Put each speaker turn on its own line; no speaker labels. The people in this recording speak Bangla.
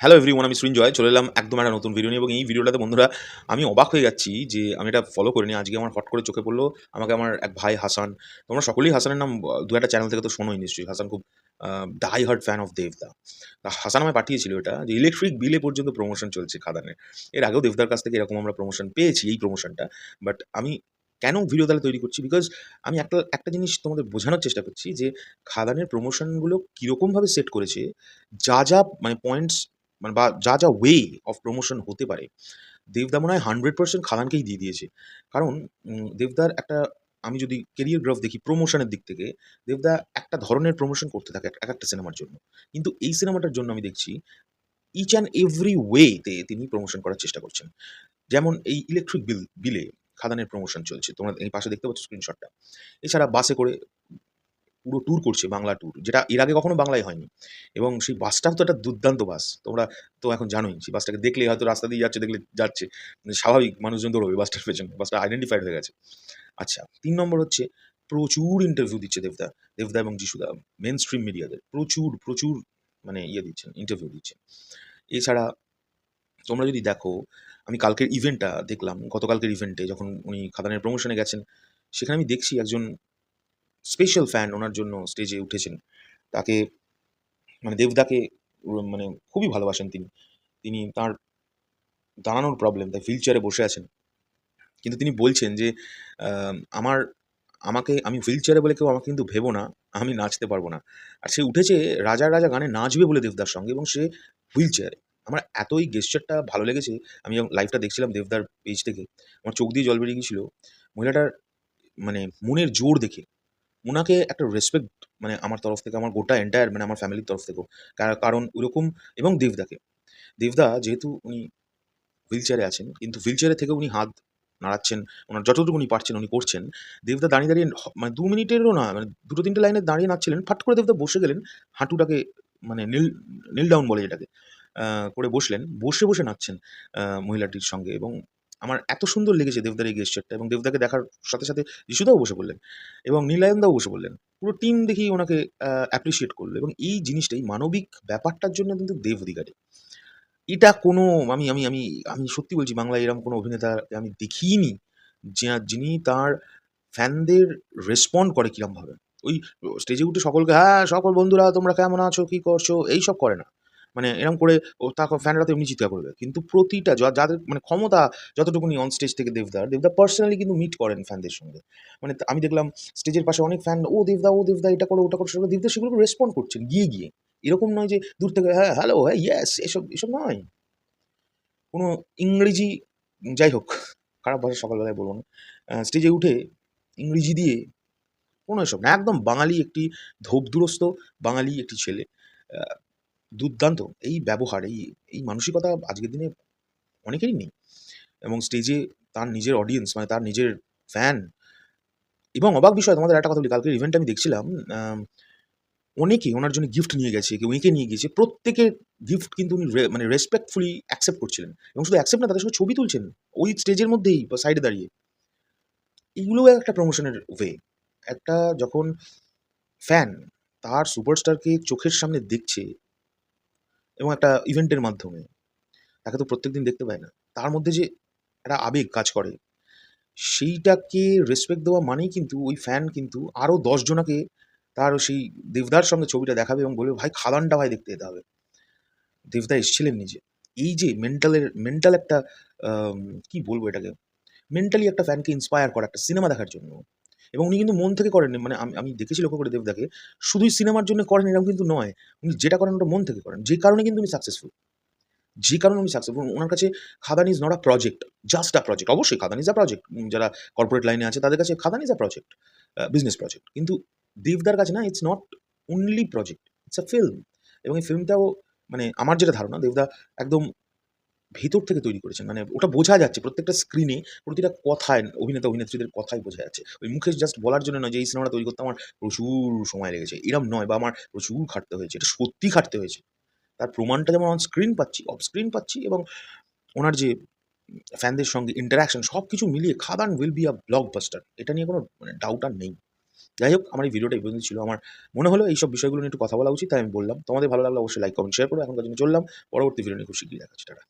হ্যালো এভরিওয়ান আমি সৃঞ্জয় চলে এলাম একদম একটা নতুন ভিডিও নিয়ে। এবং এই ভিডিওটাতে বন্ধুরা, আমি অবাক হয়ে যাচ্ছি যে আমি এটা ফলো করিনি। আজকে আমার হট করে চোখে পড়ল আমাকে আমার এক ভাই হাসান। তোমরা সকলেই হাসানের নাম, দু একটা চ্যানেল থেকে তো শোনোই নিশ্চয়ই। হাসান খুব ডাই হার্ড ফ্যান অফ দেবদা হাসান আমায় পাঠিয়েছিল এটা, যে ইলেকট্রিক বিলে পর্যন্ত প্রমোশন চলছে খাদানের এর আগেও দেবদার কাছ থেকে এরকম আমরা প্রমোশন পেয়েছি, এই প্রমোশনটা বাট আমি কেন ভিডিও তাহলে তৈরি করছি? বিকজ আমি একটা একটা জিনিস তোমাদের বোঝানোর চেষ্টা করছি যে খাদানের প্রমোশনগুলো কীরকমভাবে সেট করেছে, যা যা মানে পয়েন্টস মানে বা যা যা ওয়ে অফ প্রমোশন হতে পারে, দেবদা মনে হয় হান্ড্রেড পার্সেন্ট খাদানকেই দিয়ে দিয়েছে। কারণ দেবদার একটা, আমি যদি কেরিয়ার গ্রাফ দেখি প্রমোশনের দিক থেকে, দেবদা একটা ধরনের প্রমোশন করতে থাকে এক একটা সিনেমার জন্য। কিন্তু এই সিনেমাটার জন্য আমি দেখছি ইচ অ্যান্ড এভরি ওয়েতে তিনি প্রমোশন করার চেষ্টা করছেন। যেমন এই ইলেকট্রিক বিল বিলে খাদানের প্রমোশন চলছে। তোমরা এই পাশে দেখতে পাচ্ছ স্ক্রিনশটটা এছাড়া বাসে করে পুরো ট্যুর করছে, বাংলা ট্যুর যেটা এর আগে কখনো বাংলায় হয়নি। এবং সেই বাসটাও তো একটা দুর্দান্ত বাস, তোমরা তো এখন জানোই, সেই বাসটাকে দেখলে হয়তো রাস্তা দিয়ে যাচ্ছে, দেখলে যাচ্ছে মানে স্বাভাবিক মানুষজন দৌড়বে বাসটার পেছনে, বাসটা আইডেন্টিফাইড হয়ে গেছে। আচ্ছা তিন নম্বর হচ্ছে প্রচুর ইন্টারভিউ দিচ্ছে দেবদা দেবদা এবং যিশুদা মেন স্ট্রিম মিডিয়াদের প্রচুর প্রচুর মানে ইয়ে দিচ্ছেন ইন্টারভিউ দিচ্ছেন। এছাড়া তোমরা যদি দেখো, আমি কালকের ইভেন্টটা দেখলাম, গতকালকের ইভেন্টে যখন উনি খাদানের প্রমোশনে গেছেন, সেখানে আমি দেখছি একজন স্পেশাল ফ্যান ওনার জন্য স্টেজে উঠেছেন। তাকে মানে দেবদাকে মানে খুবই ভালোবাসেন তিনি। তিনি তার দাঁড়ানোর প্রবলেম তাই হুইল চেয়ারে বসে আছেন। কিন্তু তিনি বলছেন যে আমার, আমাকে, আমি হুইল চেয়ারে বলে কেউ আমাকে কিন্তু ভেবো না, আমি নাচতে পারব না। আর সে উঠেছে রাজা রাজা গানে নাচবে বলে দেবদার সঙ্গে এবং সে হুইল চেয়ারে আমার এতই গেস্টারটা ভালো লেগেছে, আমি যখন লাইভটা দেখছিলাম দেবদার পেজ থেকে, আমার চোখ দিয়ে জল বেরিয়ে গিয়েছিল। মহিলাটার মানে মনের জোর দেখে ওনাকে একটা রেসপেক্ট মানে আমার তরফ থেকে, আমার গোটা এন্টায়ার মানে আমার ফ্যামিলির তরফ থেকেও। কারণ ওরকম এবং দেবদাকে। দেবদা যেহেতু উনি হুইল চেয়ারে আছেন, কিন্তু হুইল চেয়ারে থেকে উনি হাত নাড়াচ্ছেন, ওনার যতটুকু উনি পারছেন উনি করছেন। দেবদা দাঁড়িয়ে দাঁড়িয়ে মানে দু মিনিটেরও না মানে দুটো তিনটে লাইনে দাঁড়িয়ে নাচছিলেন, ফাট করে দেবদা বসে গেলেন, হাঁটুটাকে মানে নীল নীল ডাউন বলে যেটাকে করে বসলেন। বসে বসে নাচছেন মহিলাটির সঙ্গে এবং আমার এত সুন্দর লেগেছে দেবদার এই গেস্টারটা এবং দেবদাকে দেখার সাথে সাথে যিশুদাও বসে পড়লেন এবং নীলায়নদাও বসে পড়লেন। পুরো টিম দেখি ওনাকে অ্যাপ্রিসিয়েট করল এবং এই জিনিসটাই মানবিক ব্যাপারটার জন্য কিন্তু দেব অধিকারী। এটা কোনো, আমি আমি আমি আমি সত্যি বলছি বাংলায় এরকম কোনো অভিনেতাকে আমি দেখিনি যে, যিনি তার ফ্যানদের রেসপন্ড করে কিরমভাবে ওই স্টেজে উঠে সকলকে হ্যাঁ সকল বন্ধুরা তোমরা কেমন আছো? কী করছ? এই সব করে না। মানে এরকম করে তা ফ্যানরা তো এমনি চিৎকার করবে। কিন্তু প্রতিটা যাদের মানে ক্ষমতা যতটুকুনি অন স্টেজ থেকে দেবদার, দেবদা পার্সোনালি কিন্তু মিট করেন ফ্যানদের সঙ্গে। মানে আমি দেখলাম স্টেজের পাশে অনেক ফ্যান ও দেবদা ও দেবদা, এটা করো, ওটা করো সেগুলো দেবদা সেগুলোকে রেসপন্ড করছেন, গিয়ে গিয়ে। এরকম নয় যে দূর থেকে হ্যাঁ হ্যালো হ্যাঁ ইয়েস এসব এসব নয়। কোনো ইংরেজি, যাই হোক, খারাপ ভাষা সকালবেলায় বলব না। স্টেজে উঠে ইংরেজি দিয়ে কোনো এসব না, একদম বাঙালি একটি ধোপদুরস্ত বাঙালি একটি ছেলে। দুর্দান্ত। এই ব্যবহার এই এই মানসিকতা আজকের দিনে অনেকেরই নেই। এবং স্টেজে তার নিজের অডিয়েন্স মানে তার নিজের ফ্যান এবং অবাক বিষয় তোমাদের একটা কথা বলি কালকের ইভেন্ট আমি দেখছিলাম আম, অনেকে ওনার জন্য গিফট নিয়ে গেছে কেউ এঁকে নিয়ে গিয়েছে প্রত্যেকের গিফট কিন্তু উনি মানে রেসপেক্টফুলি অ্যাকসেপ্ট করছিলেন। এবং শুধু অ্যাকসেপ্ট না তাদের সঙ্গে ছবি তুলছেন ওই স্টেজের মধ্যেই বা সাইডে দাঁড়িয়ে। এইগুলোও একটা প্রমোশনের ওয়ে একটা যখন ফ্যান তার সুপারস্টারকে চোখের সামনে দেখছে এবং একটা ইভেন্টের মাধ্যমে। তাকে তো প্রত্যেকদিন দেখতে পায় না। তার মধ্যে যে একটা আবেগ কাজ করে, সেইটাকে রেসপেক্ট দেওয়া মানেই কিন্তু ওই ফ্যান কিন্তু আরও দশজনাকে তার সেই দেবদার সঙ্গে ছবিটা দেখাবে এবং বলবে, ভাই, খাদানটা ভাই দেখতে যেতে হবে। দেবদা এসেছিলেন নিজে। এই যে মেন্টালের মেন্টাল একটা কি বলব এটাকে? মেন্টালি একটা ফ্যানকে ইন্সপায়ার করা, একটা সিনেমা দেখার জন্য। এবং উনি কিন্তু মন থেকে করেন মানে আমি আমি দেখেছি লক্ষ্য করে দেবদাকে, শুধুই সিনেমার জন্য করেন এরকম কিন্তু নয়। উনি যেটা করেন ওটা মন থেকে করেন। যে কারণে কিন্তু উনি সাকসেসফুল যে কারণে উনি সাকসেসফুল ওনার কাছে Khadaan is not a project just a project অবশ্যই খাদান ইজ আ প্রজেক্ট যারা কর্পোরেট লাইনে আছে, তাদের কাছে Khadaan is a project business project কিন্তু দেবদার কাছে না it's not only project it's a film এবং এই ফিল্মটাও মানে আমার যেটা ধারণা, দেবদা একদম ভেতর থেকে তৈরি করেছেন। মানে ওটা বোঝা যাচ্ছে, প্রত্যেকটা স্ক্রিনে প্রতিটা কথায়, অভিনেতা, অভিনেত্রীদের কথাই বোঝা যাচ্ছে। ওই মুখে জাস্ট বলার জন্য নয় যে, এই সিনেমাটা তৈরি করতে আমার প্রচুর সময় লেগেছে। এরম নয় বা আমার প্রচুর খাটতে হয়েছে, এটা সত্যি খাটতে হয়েছে। তার প্রমাণটা যেমন অন স্ক্রিন পাচ্ছি অফ স্ক্রিন পাচ্ছি এবং ওনার যে ফ্যানদের সঙ্গে ইন্টারাকশন সব কিছু মিলিয়ে Khadaan will be a blockbuster এটা নিয়ে কোনো মানে ডাউট আর নেই। যাই হোক, আমার এই ভিডিওটা এই পর্যন্ত ছিল। আমার মনে হলো এইসব বিষয়গুলো নিয়ে একটু কথা বলা উচিত, তাই আমি বললাম। তোমাদের ভালো লাগলে অবশ্যই লাইক কমেন্ট শেয়ার করো এখনকার জন্য চললাম। পরবর্তী ভিডিও নিয়ে খুব শীঘ্রই দেখা হচ্ছে টাটা।